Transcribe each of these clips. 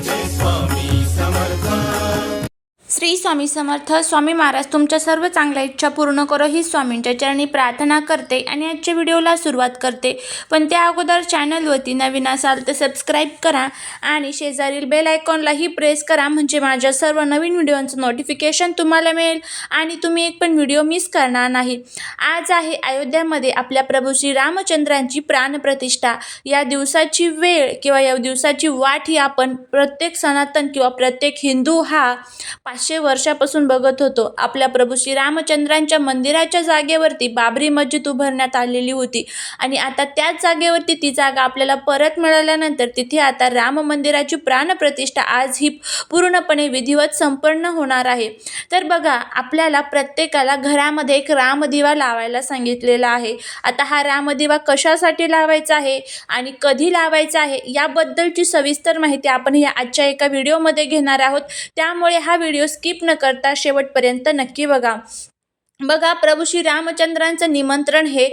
this one. Shri Swami Samarth Swami Maharaj तुमच्या सर्व चांगल्या इच्छा पूर्ण करो ही स्वामींच्या चरणी प्रार्थना करते आणि आजच्या व्हिडिओला सुरुवात करते. पण त्या अगोदर चॅनलवरती नवीन असाल तर सबस्क्राईब करा आणि शेजारील बेल आयकॉनलाही प्रेस करा म्हणजे माझ्या सर्व नवीन व्हिडिओचं नोटिफिकेशन तुम्हाला मिळेल आणि तुम्ही एक पण व्हिडिओ मिस करणार नाही. आज आहे अयोध्यामध्ये आपल्या प्रभू श्री रामचंद्रांची प्राणप्रतिष्ठा. या दिवसाची वेळ किंवा या दिवसाची वाट ही आपण प्रत्येक सनातन किंवा प्रत्येक हिंदू हा पाचशे वर्षापासून बघत होतो. आपल्या प्रभू श्री रामचंद्रांच्या मंदिराच्या जागेवरती बाबरी मस्जिद उभारण्यात आलेली होती. आणि आता त्याच जागेवरती ती जागा आपल्याला परत मिळाल्यानंतर तिथे आता राम मंदिराची प्राणप्रतिष्ठा आज ही पूर्णपणे विधिवत संपन्न होणार आहे. तर बघा आपल्याला प्रत्येकाला घरामध्ये एक रामदिवा लावायला सांगितलेला आहे. आता हा रामदिवा कशासाठी लावायचा आहे आणि कधी लावायचा आहे याबद्दलची सविस्तर माहिती आपण या आजच्या एका व्हिडिओमध्ये घेणार आहोत. त्यामुळे हा व्हिडिओ स्किप न करता शेवटपर्यंत नक्की बघा. बघा प्रभू श्री रामचंद्रांचं निमंत्रण हे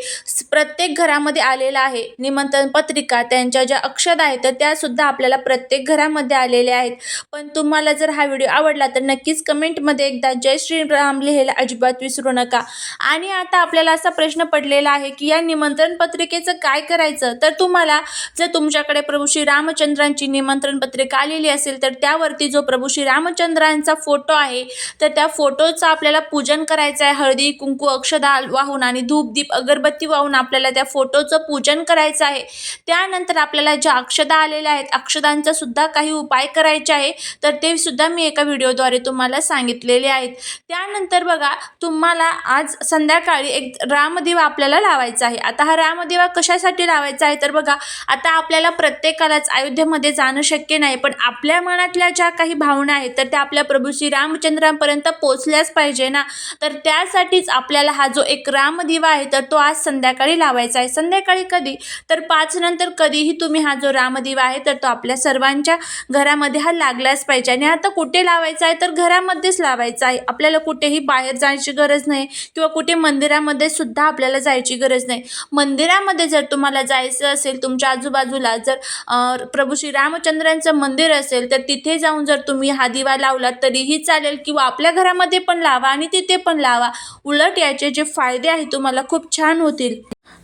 प्रत्येक घरामध्ये आलेलं आहे. निमंत्रण पत्रिका त्यांच्या ज्या अक्षद आहेत तर त्यासुद्धा आपल्याला प्रत्येक घरामध्ये आलेल्या आहेत. पण तुम्हाला जर हा व्हिडिओ आवडला तर नक्कीच कमेंटमध्ये एकदा जय श्रीराम लिहायला अजिबात विसरू नका. आणि आता आपल्याला असा प्रश्न पडलेला आहे की या निमंत्रण पत्रिकेचं काय करायचं? तर तुम्हाला जर तुमच्याकडे प्रभू श्री रामचंद्रांची निमंत्रण पत्रिका आलेली असेल तर त्यावरती जो प्रभू श्री रामचंद्रांचा फोटो आहे तर त्या फोटोचं आपल्याला पूजन करायचं आहे हळद कुंकू अक्षदा वाहून आणि धूप दीप अगरबत्ती वाहून आपल्याला त्या फोटोचं पूजन करायचं आहे. त्यानंतर आपल्याला ज्या अक्षदा आलेल्या आहेत अक्षदांचा सुद्धा काही उपाय करायचे आहे. तर ते सुद्धा मी एका व्हिडिओद्वारे तुम्हाला सांगितलेले आहेत. त्यानंतर बघा तुम्हाला आज संध्याकाळी एक रामदिवा आपल्याला लावायचा आहे. आता हा रामदिवा कशासाठी लावायचा आहे? तर बघा आता आपल्याला प्रत्येकालाच अयोध्येमध्ये जाणं शक्य नाही पण आपल्या मनातल्या ज्या काही भावना आहेत तर त्या आपल्या प्रभू श्री रामचंद्रांपर्यंत पोचल्याच पाहिजे ना? तर त्यासाठी त्यासाठीच आपल्याला हा जो एक रामदिवा आहे तर तो आज संध्याकाळी लावायचा आहे. संध्याकाळी कधी? तर पाच नंतर कधीही तुम्ही हा जो रामदिवा आहे तर तो आपल्या सर्वांच्या घरामध्ये हा लागलाच पाहिजे. आणि आता कुठे लावायचा आहे तर घरामध्येच लावायचा आहे. आपल्याला कुठेही बाहेर जायची गरज नाही किंवा कुठे मंदिरामध्ये सुद्धा आपल्याला जायची गरज नाही. मंदिरामध्ये जर तुम्हाला जायचं असेल तुमच्या आजूबाजूला जर प्रभू श्री रामचंद्रांचं मंदिर असेल तर तिथे जाऊन जर तुम्ही हा दिवा लावला तरीही चालेल. किंवा आपल्या घरामध्ये पण लावा आणि तिथे पण लावा. उलट याचे जे फायदे आहेत तुम्हाला खूप छान होतील.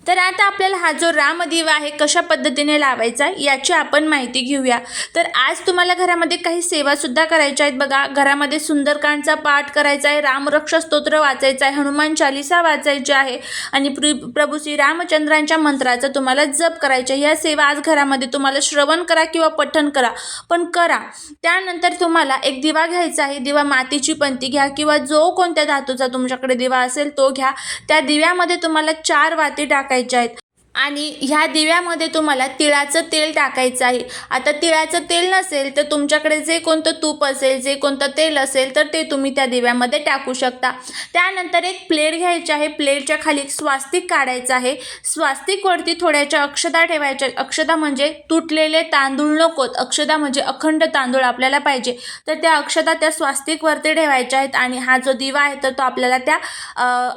तर आता आपल्याला हा जो रामदिवा आहे कशा पद्धतीने लावायचा याची आपण माहिती घेऊया. तर आज तुम्हाला घरामध्ये काही सेवासुद्धा करायच्या आहेत बघा. घरामध्ये सुंदरकांडचा पाठ करायचा आहे रामरक्ष स्तोत्र वाचायचं आहे हनुमान चालिसा वाचायची आहे आणि प्र प्रभू श्री रामचंद्रांच्या मंत्राचा तुम्हाला जप करायचा आहे. या सेवा आज घरामध्ये तुम्हाला श्रवण करा किंवा पठण करा पण करा. त्यानंतर तुम्हाला एक दिवा घ्यायचा आहे दिवा मातीची पंती घ्या किंवा जो कोणत्या धातूचा तुमच्याकडे दिवा असेल तो घ्या. त्या दिव्यामध्ये तुम्हाला चार वाती टाकायच्या आहेत आणि ह्या दिव्यामध्ये तुम्हाला तिळाचं तेल टाकायचं आहे. आता तिळाचं तेल नसेल तर तुमच्याकडे जे कोणतं तूप असेल जे कोणतं तेल असेल तर ते तुम्ही त्या दिव्यामध्ये टाकू शकता. त्यानंतर एक प्लेट घ्यायची आहे. प्लेटच्या खाली स्वास्तिक काढायचं आहे. स्वास्तिकवरती थोड्याच्या अक्षदा ठेवायच्या. अक्षदा म्हणजे तुटलेले तांदूळ नकोत अक्षदा म्हणजे अखंड तांदूळ आपल्याला पाहिजे. तर त्या अक्षदा त्या स्वास्तिकवरती ठेवायच्या आहेत आणि हा जो दिवा आहे तर तो आपल्याला त्या अ,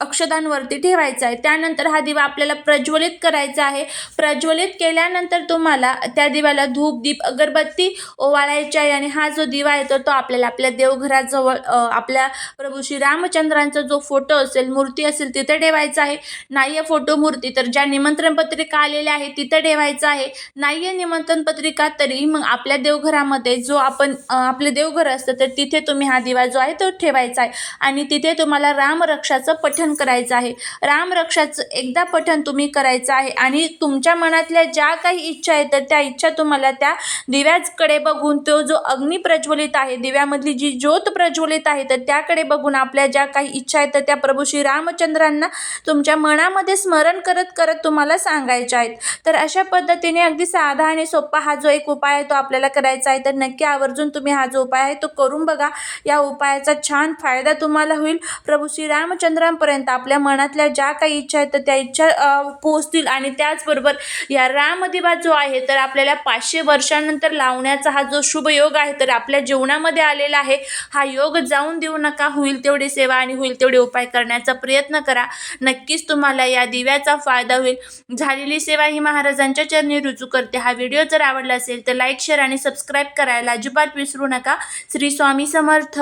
अक्षदांवरती ठेवायचा आहे. त्यानंतर हा दिवा आपल्याला प्रज्वलित करायचा आहे. प्रज्वलित केल्यानंतर तुम्हाला त्या दिव्याला धूप दीप अगरबत्ती ओवाळायची आहे आणि हा जो दिवा आहे तर तो आपल्याला आपल्या देवघराजवळ आपल्या प्रभू श्री रामचंद्रांचा जो फोटो असेल मूर्ती असेल तिथे ठेवायचा आहे. नाही आहे फोटो मूर्ती तर ज्या निमंत्रण पत्रिका आलेल्या आहे तिथे ठेवायचं आहे. नाही आहे निमंत्रण पत्रिका तरी मग आपल्या देवघरामध्ये जो आपण आपले देवघर असतं तर तिथे तुम्ही हा दिवा जो आहे तो ठेवायचा आहे. आणि तिथे तुम्हाला रामरक्षाचं पठण करायचं आहे. रामरक्षाचं एकदा पठण तुम्ही करायचं आहे. आणि तुमच्या मनातल्या ज्या काही इच्छा आहेत तर त्या इच्छा तुम्हाला त्या दिव्याकडे बघून तो जो अग्नी प्रज्वलित आहे दिव्यामधली जी ज्योत प्रज्वलित आहे तर त्याकडे बघून आपल्या ज्या काही इच्छा आहेत तर त्या प्रभू श्री रामचंद्रांना तुमच्या मनामध्ये स्मरण करत करत तुम्हाला सांगायच्या आहेत. तर अशा पद्धतीने अगदी साधा आणि सोपा हा जो एक उपाय आहे तो आपल्याला करायचा आहे. तर नक्की आवर्जून तुम्ही हा जो उपाय आहे तो करून बघा. या उपायाचा छान फायदा तुम्हाला होईल. प्रभू श्री रामचंद्रांपर्यंत आपल्या मनातल्या ज्या काही इच्छा आहेत तर त्या इच्छा पोहोचतील आणि त्याचबरोबर या रामदिवा जो आहे तर आपल्याला पाचशे वर्षानंतर लावण्याचा हा जो शुभ योग आहे तर आपल्या जीवनामध्ये आलेला आहे. हा योग जाऊन देऊ नका होईल तेवढी सेवा आणि होईल तेवढे उपाय करण्याचा प्रयत्न करा. नक्कीच तुम्हाला या दिव्याचा फायदा होईल. झालेली सेवा ही महाराजांच्या चरणी रुजू करते. हा व्हिडिओ जर आवडला असेल तर लाईक शेअर आणि सबस्क्राईब करायला अजिबात विसरू नका. श्री स्वामी समर्थ.